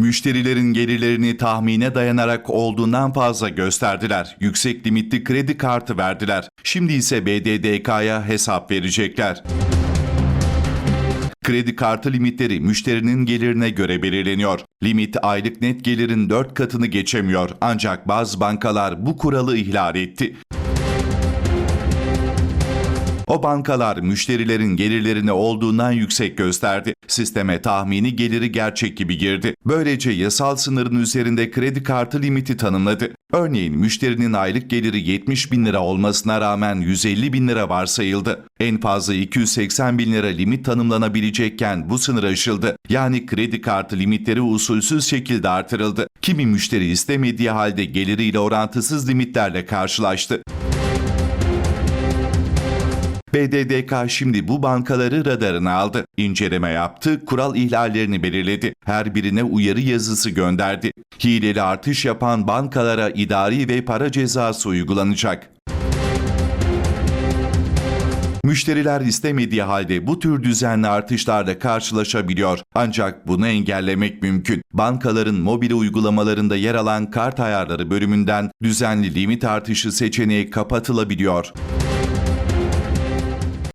Müşterilerin gelirlerini tahmine dayanarak olduğundan fazla gösterdiler. Yüksek limitli kredi kartı verdiler. Şimdi ise BDDK'ya hesap verecekler. Kredi kartı limitleri müşterinin gelirine göre belirleniyor. Limit aylık net gelirin 4 katını geçemiyor ancak bazı bankalar bu kuralı ihlal etti. O bankalar müşterilerin gelirlerini olduğundan yüksek gösterdi. Sisteme tahmini geliri gerçek gibi girdi. Böylece yasal sınırın üzerinde kredi kartı limiti tanımladı. Örneğin müşterinin aylık geliri 70 bin lira olmasına rağmen 150 bin lira varsayıldı. En fazla 280 bin lira limit tanımlanabilecekken bu sınır aşıldı. Yani kredi kartı limitleri usulsüz şekilde artırıldı. Kimi müşteri istemediği halde geliriyle orantısız limitlerle karşılaştı. BDDK şimdi bu bankaları radarına aldı. İnceleme yaptı, kural ihlallerini belirledi. Her birine uyarı yazısı gönderdi. Hileli artış yapan bankalara idari ve para cezası uygulanacak. Müşteriler istemediği halde bu tür düzenli artışlarla karşılaşabiliyor. Ancak bunu engellemek mümkün. Bankaların mobil uygulamalarında yer alan kart ayarları bölümünden düzenli limit artışı seçeneği kapatılabiliyor.